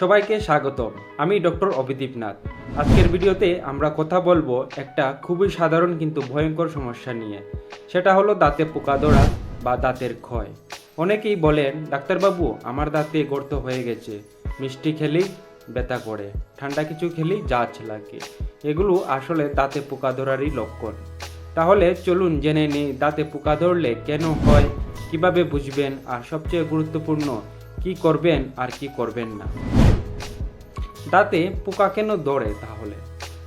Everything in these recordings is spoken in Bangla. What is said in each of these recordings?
সবাইকে স্বাগত আমি ডক্টর অভিদীপ নাথ। আজকের ভিডিওতে আমরা কথা বলব একটা খুবই সাধারণ কিন্তু ভয়ঙ্কর সমস্যা নিয়ে। সেটা হলো দাঁতে পোকা ধরা বা দাঁতের ক্ষয়। অনেকেই বলেন, ডাক্তারবাবু, আমার দাঁতে গর্ত হয়ে গেছে। মিষ্টি খেলেই ব্যথা করে। ঠান্ডা কিছু খেলেই জাজ লাগে। এগুলো আসলে দাঁতে পোকা ধরারই লক্ষণ। তাহলে চলুন জেনে নিই, দাঁতে পোকা ধরলে কেন হয়, কীভাবে বুঝবেন? আর সবচেয়ে গুরুত্বপূর্ণ, কি করবেন আর কি করবেন না? দাঁতে পোকা কেন দৌড়ে তাহলে?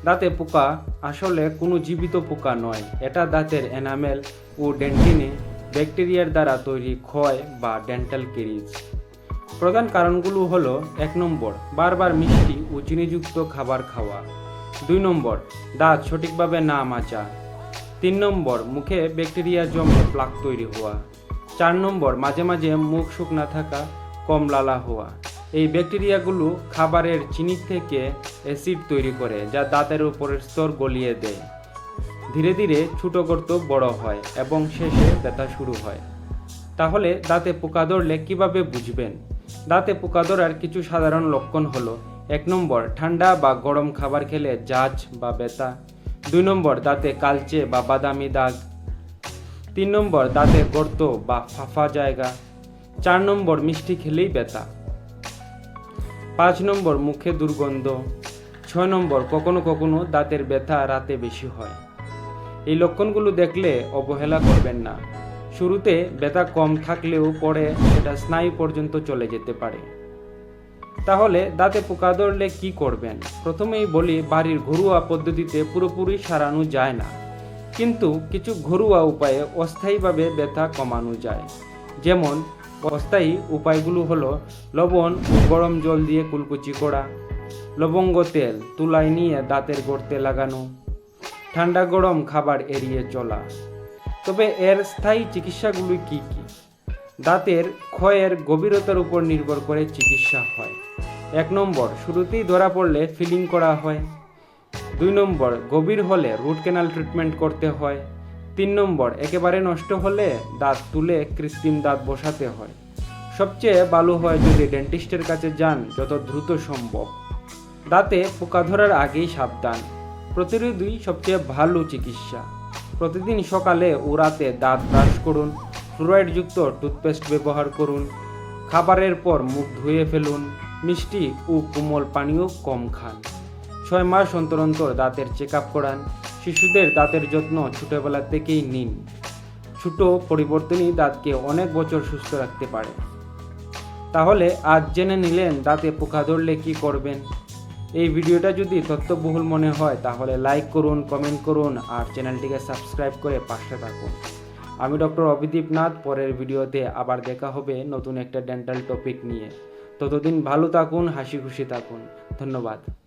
দাঁতে পোকা আসলে কোনো জীবিত পোকা নয়। এটা দাঁতের এনামেল ও ডেন্টিনে ব্যাকটেরিয়ার দ্বারা তৈরি ক্ষয় বা ডেন্টাল কেরিজ প্রধান কারণগুলো হলো এক নম্বর, বারবার মিষ্টি ও চিনিযুক্ত খাবার খাওয়া। দুই নম্বর, দাঁত সঠিকভাবে না মাচা। তিন নম্বর, মুখে ব্যাকটেরিয়া জমে প্লাক তৈরি হওয়া। চার নম্বর, মাঝে মাঝে মুখ শুকনা থাকা কম লালা হওয়া। এই ব্যাকটেরিয়াগুলো খাবারের চিনি থেকে অ্যাসিড তৈরি করে, যা দাঁতের উপরের স্তর গলিয়ে দেয়। ধীরে ধীরে ছোট গর্ত বড় হয় এবং শেষে ব্যথা শুরু হয়। তাহলে দাঁতে পোকা ধরলে কীভাবে বুঝবেন? দাঁতে পোকা ধরার কিছু সাধারণ লক্ষণ হলো, এক নম্বর, ঠান্ডা বা গরম খাবার খেলে জাজ বা ব্যথা। দুই নম্বর, দাঁতে কালচে বা বাদামি দাগ। তিন নম্বর, দাঁতে গর্ত বা ফাফা জায়গা। চার নম্বর, মিষ্টি খেলেই ব্যথা। পাঁচ নম্বর মুখে দুর্গন্ধ, ছয় নম্বর কখনো কখনো দাঁতের ব্যথা রাতে বেশি হয়। এই লক্ষণগুলো দেখলে অবহেলা করবেন না। শুরুতে ব্যথা কম থাকলেও পরে সেটা স্নায়ু পর্যন্ত চলে যেতে পারে। তাহলে দাঁতে পোকা ধরলে কি করবেন? প্রথমেই বলি, বাড়ির ঘরোয়া পদ্ধতিতে পুরোপুরি সারানো যায় না। কিন্তু কিছু ঘরোয়া উপায়ে অস্থায়ীভাবে ব্যথা কমানো যায়। যেমন অস্থায়ী উপায়গুলো হলো লবণ, গরম জল দিয়ে কুলকুচি করা, লবঙ্গ তেল, তুলায় নিয়ে দাঁতের গড়তে লাগানো, ঠান্ডা গরম খাবার এড়িয়ে চলা। তবে এর স্থায়ী চিকিৎসাগুলি কি কি? দাঁতের ক্ষয়ের গভীরতার উপর নির্ভর করে চিকিৎসা হয়। এক নম্বর, শুরুতেই ধরা পড়লে ফিলিং করা হয়। দুই নম্বর, গভীর হলে রুট ক্যানাল ট্রিটমেন্ট করতে হয়। তিন নম্বর, একেবারে নষ্ট হলে দাঁত তুলে কৃত্রিম দাঁত বসাতে হয়। সবচেয়ে ভালো হয় যদি ডেন্টিস্টের কাছে যান যত দ্রুত সম্ভব। দাঁতে পোকা ধরার আগেই সাবধান। প্রতিরোধই সবচেয়ে ভালো চিকিৎসা। প্রতিদিন সকালে ও রাতে দাঁত ব্রাশ করুন ফ্লুরাইডযুক্ত টুথপেস্ট ব্যবহার করুন, খাবারের পর মুখ ধুয়ে ফেলুন, মিষ্টি ও কোমল পানীয় কম খান। ছয় মাস অন্তর অন্তর দাঁতের চেক আপ করান শিশুদের দাঁতের যত্ন ছোটবেলা থেকেই নিন। ছোট পরিবর্তনই দাঁতকে অনেক বছর সুস্থ রাখতে পারে। তাহলে আজ জেনে নিলেন দাঁতে পোকা ধরলে কি করবেন? এই ভিডিওটা যদি তথ্যবহুল মনে হয়, তাহলে লাইক করুন, কমেন্ট করুন, আর চ্যানেলটিকে সাবস্ক্রাইব করে পাশে থাকুন। আমি ডক্টর অভিদীপ নাথ, পরের ভিডিওতে আবার দেখা হবে নতুন একটা ডেন্টাল টপিক নিয়ে। ততদিন ভালো থাকুন হাসি খুশি থাকুন। ধন্যবাদ।